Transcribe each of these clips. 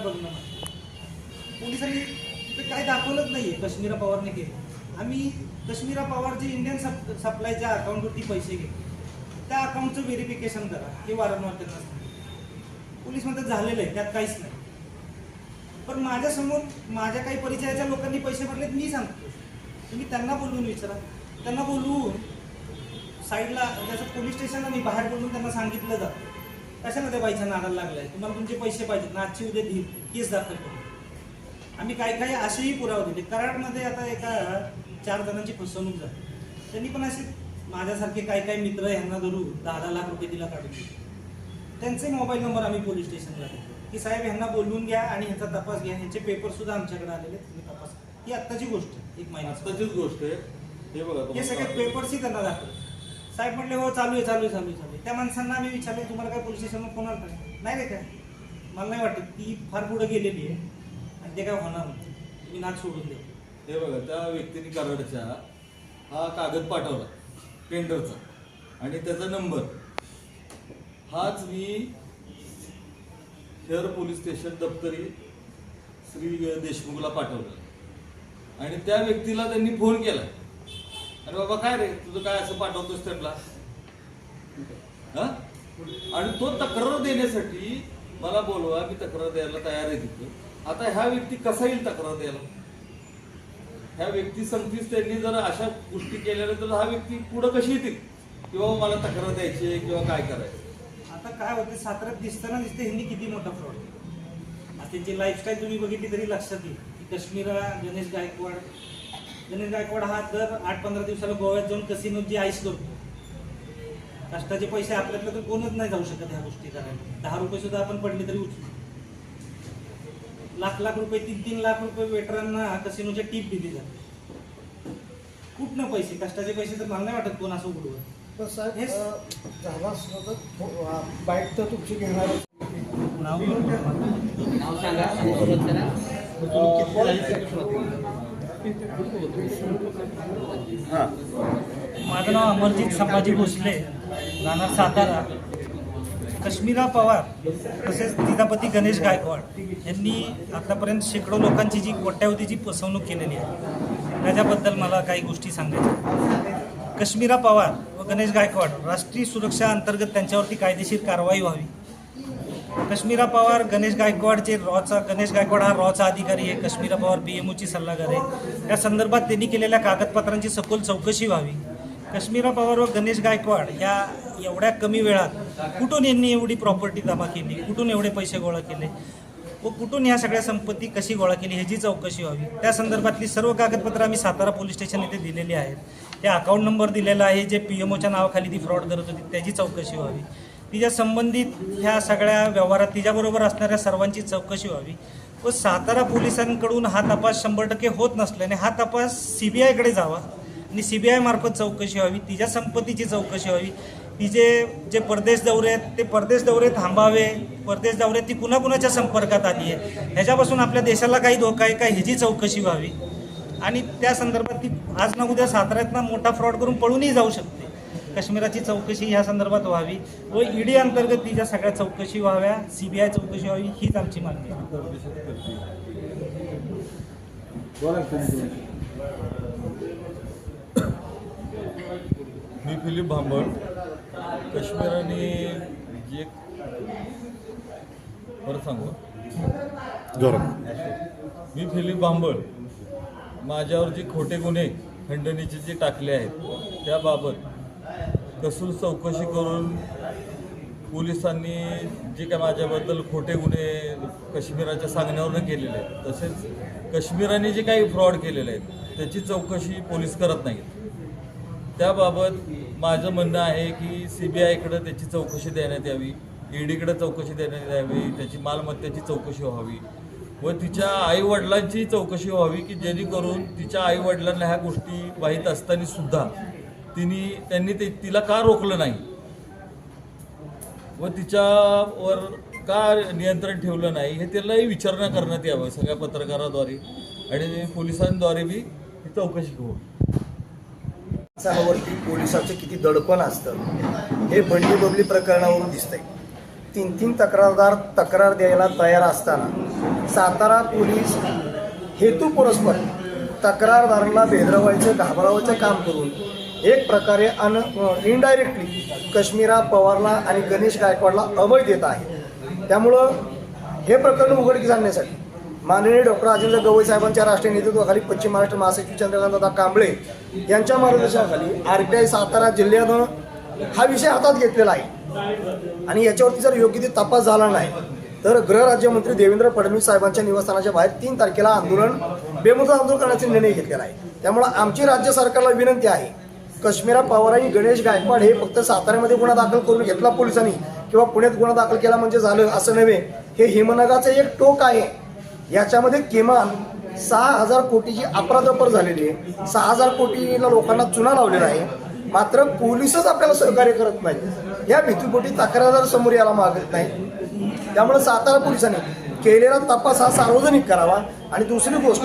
काय बघणं पोलिसांनी तिथे काय दाखवलंच नाहीये कश्मीरा पवारने केलं. आम्ही कश्मीरा पवार जे इंडियन सप सप्लायच्या अकाउंटवरती पैसे घेतले त्या अकाउंटचं व्हेरिफिकेशन करा हे वारंवार त्यांना पोलीस म्हणतात झालेलं आहे त्यात काहीच नाही. पण माझ्यासमोर माझ्या काही परिचयाच्या लोकांनी पैसे भरलेत मी सांगतो. तुम्ही त्यांना बोलवून विचारा. त्यांना बोलवून साईडला त्याचं पोलीस स्टेशनला मी बाहेर बोलून त्यांना सांगितलं जातं कशाला त्या बाईच्या नादाला लागलाय? तुम्हाला तुमचे पैसे पाहिजेत ना आजची उद्या देईल केस दाखल करू आम्ही काही काही असेही पुरावे दिले. कराडमध्ये आता एका चार जणांची फसवणूक झाली. त्यांनी पण असे माझ्यासारखे काही काही मित्र यांना धरून दहा दहा लाख रुपये तिला काढून दिले. त्यांचे मोबाईल नंबर आम्ही पोलीस स्टेशनला देतो. की साहेब यांना बोलवून घ्या आणि ह्याचा तपास घ्या. ह्यांचे पेपर सुद्धा आमच्याकडे आलेले तुम्ही तपास. ही आत्ताची गोष्ट आहे. एक महिन्याची आत्ताचीच गोष्ट आहे. हे बघा हे सगळे पेपर्सही त्यांना दाखवले साहेब म्हटले हो चालू आहे चालू आहे चालू आहे. त्या माणसांना मी विचारले तुम्हाला काय पोलीस स्टेशनवर फोन आला नाही रे काय मला नाही वाटत ती फार पुढे गेलेली आहे आणि ते काय होणार नाही. तुम्ही नाच सोडून दे हे बघा त्या व्यक्तीने कराडच्या हा कागद पाठवला टेंडरचा आणि त्याचा नंबर हाच मी शहर पोलीस स्टेशन दप्तरी श्री देशमुखला पाठवला. आणि त्या व्यक्तीला त्यांनी फोन केला. अरे बाबा काय रे? तुझं काय असं पाठवतोस त्यांना हा आणि तो तक्रार देण्यासाठी मला बोलवा मी तक्रार द्यायला तयार आहे तिथं. आता ह्या व्यक्ती कसा येईल तक्रार द्यायला? ह्या व्यक्ती संगतीच त्यांनी जर अशा गोष्टी केलेल्या तर हा व्यक्ती पुढे कशी येतील? किंवा मला तक्रार द्यायची आहे किंवा काय करायचं? आता काय होते साताऱ्यात दिसताना दिसते ह्यांनी किती मोठा फ्रॉड आता त्यांची लाईफस्टाईल तुम्ही बघितली तरी लक्षात येईल. की कश्मीरा गणेश गायकवाड गणेश गायकवाड हा दर आठ पंधरा दिवसाला गोव्यात जाऊन कसिनोची आईस करतो. कष्टाचे पैसे आपल्यातलं तर कोणच नाही जाऊ शकत ह्या गोष्टी करायला. दहा रुपये सुद्धा आपण पडले तरी उचलू. लाख लाख रुपये तीन तीन लाख रुपये वेटरांना कसिनोच्या टीप दिली जाते. कुठनं पैसे? कष्टाचे पैसे तर मला नाही वाटत कोण असं उघडवत. साहेब झालं असलं तर आ, बाईक तर तुमची घेणार. नाव? नाव सांगा. सुरुवात करा. माझं नाव अमरजित संभाजी भोसले. राहणार सातारा. कश्मीरा पवार तसेच तिजापती गणेश गायकवाड यांनी आतापर्यंत शेकडो लोकांची जी कोट्यावधीची फसवणूक केलेली आहे त्याच्याबद्दल मला काही गोष्टी सांगायच्या कश्मीरा पवार व गणेश गायकवाड राष्ट्रीय सुरक्षा अंतर्गत त्यांच्यावरती कायदेशीर कारवाई व्हावी. कश्मीरा पवार गणेश गायकवाड जे रॉचा गणेश गायकवाड हा रॉचा अधिकारी आहे कश्मीरा पवार बी एम ओची सल्लागार आहे. त्या संदर्भात त्यांनी केलेल्या कागदपत्रांची सखोल चौकशी व्हावी. कश्मीरा पवार व गणेश गायकवाड या एवढ्या कमी वेळात कुठून यांनी एवढी प्रॉपर्टी जमा केली? कुठून एवढे पैसे गोळा केले? व कुठून ह्या सगळ्या संपत्ती कशी गोळा केली? ह्याची चौकशी व्हावी. त्या संदर्भातली सर्व कागदपत्रं आम्ही सातारा पोलीस स्टेशन येथे दिलेली आहेत. त्या अकाउंट नंबर दिलेला आहे जे पी एम ओच्या नावाखाली ती फ्रॉड करत होती त्याची चौकशी व्हावी. तिच्या संबंधित ह्या सगळ्या व्यवहारात तिच्याबरोबर असणाऱ्या सर्वांची चौकशी व्हावी. व सातारा पोलिसांकडून हा तपास शंभर टक्के होत नसल्याने हा तपास सी बी आयकडे जावा आणि सी बी आयमार्फत चौकशी व्हावी. तिच्या संपत्तीची चौकशी व्हावी. तिचे जे परदेश दौरे आहेत ते परदेश दौरे थांबावे. परदेश दौरे ती कुणा कुणाच्या संपर्कात आली आहे? ह्याच्यापासून आपल्या देशाला काही धोका आहे का? ह्याची चौकशी व्हावी. आणि त्या संदर्भात ती आज ना उद्या साताऱ्यातनं मोठा फ्रॉड करून पळूनही जाऊ शकते. काश्मीराची चौकशी ह्या संदर्भात व्हावी व ईडी अंतर्गत तिच्या सगळ्या चौकशी व्हाव्या. सीबीआय चौकशी व्हावी हीच आमची मागणी आहे. मी फिलिप भांबड काश्मीराने जे बरं सांगू? मी फिलिप भांबळ माझ्यावर जे खोटे गुन्हे खंडणीचे जे टाकले आहेत त्याबाबत कसून चौकशी करून पोलिसांनी जे काय माझ्याबद्दल खोटे गुन्हे काश्मीराच्या सांगण्यावरनं केलेले आहेत तसेच काश्मीराने जे काही फ्रॉड केलेले आहेत त्याची चौकशी पोलीस करत नाहीत. त्याबाबत माझं म्हणणं आहे की सी बी आयकडं त्याची चौकशी देण्यात यावी ईडीकडे चौकशी देण्यात यावी त्याची मालमत्तेची चौकशी व्हावी व तिच्या आईवडिलांची चौकशी व्हावी की जेणेकरून तिच्या आईवडिलांना ह्या गोष्टी माहीत असताना सुद्धा तिने त्यांनी ते तिला का रोखलं नाही? व तिच्यावर का नियंत्रण ठेवलं नाही? हे त्यालाही विचारणा करण्यात यावं सगळ्या पत्रकाराद्वारे आणि पोलिसांद्वारे बी ही चौकशी होईल माणसावरती पोलिसाचं किती दडपण असतं हे बंडी बबली प्रकरणावरून दिसतंय. तीन तीन तक्रारदार तक्रार द्यायला तयार असताना सातारा पोलीस हेतुपुरस्पर तक्रारदारांना तक्रारदाराला भेदरवायचं घाबरावायचं काम करून एक प्रकारे अन इनडायरेक्टली कश्मीरा पवारला आणि गणेश गायकवाडला अभय देत आहे. त्यामुळं हे प्रकरण उघडकीस आणण्यासाठी माननीय डॉक्टर राजेंद्र गवई साहेबांच्या राष्ट्रीय नेतृत्वाखाली पश्चिम महाराष्ट्र महासचिव चंद्रकांतदा कांबळे यांच्या मार्गदर्शनाखाली आर टी आय सातारा जिल्ह्यानं हा विषय हातात घेतलेला आहे. आणि याच्यावरती जर योग्य ते तपास झाला नाही तर गृहराज्यमंत्री देवेंद्र फडणवीस साहेबांच्या निवासस्थानाच्या बाहेर तीन तारखेला आंदोलन बेमुदत आंदोलन करण्याचा निर्णय घेतलेला आहे. त्यामुळं आमची राज्य सरकारला विनंती आहे कश्मीरा पवार आणि गणेश गायकवाड हे फक्त साताऱ्यामध्ये गुन्हा दाखल करून घेतला पोलिसांनी किंवा पुण्यात गुन्हा दाखल केला म्हणजे झालं असं नव्हे हे हिमनगाचं एक टोक आहे. याच्यामध्ये किमान सहा हजार कोटीची अपराधपर झालेली आहे. सहा हजार कोटीला लोकांना चुना लावलेला आहे. मात्र पोलिसच आपल्याला सहकार्य करत नाही या भीतीपोटी तक्रारदार समोर यायला मागत नाही त्यामुळे सातारा पोलिसांनी केलेला तपास हा सार्वजनिक करावा. आणि दुसरी गोष्ट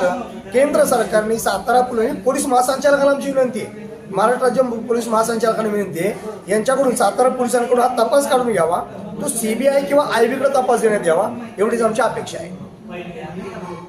केंद्र सरकारने सातारा पोलीस पोलीस महासंचालकाला आमची विनंती आहे. महाराष्ट्र राज्य पोलीस महासंचालकांना विनंती आहे. यांच्याकडून सातारा पोलिसांकडून हा तपास काढून घ्यावा. तो सीबीआय किंवा आय बीकडे तपास देण्यात यावा. एवढीच आमची अपेक्षा आहे.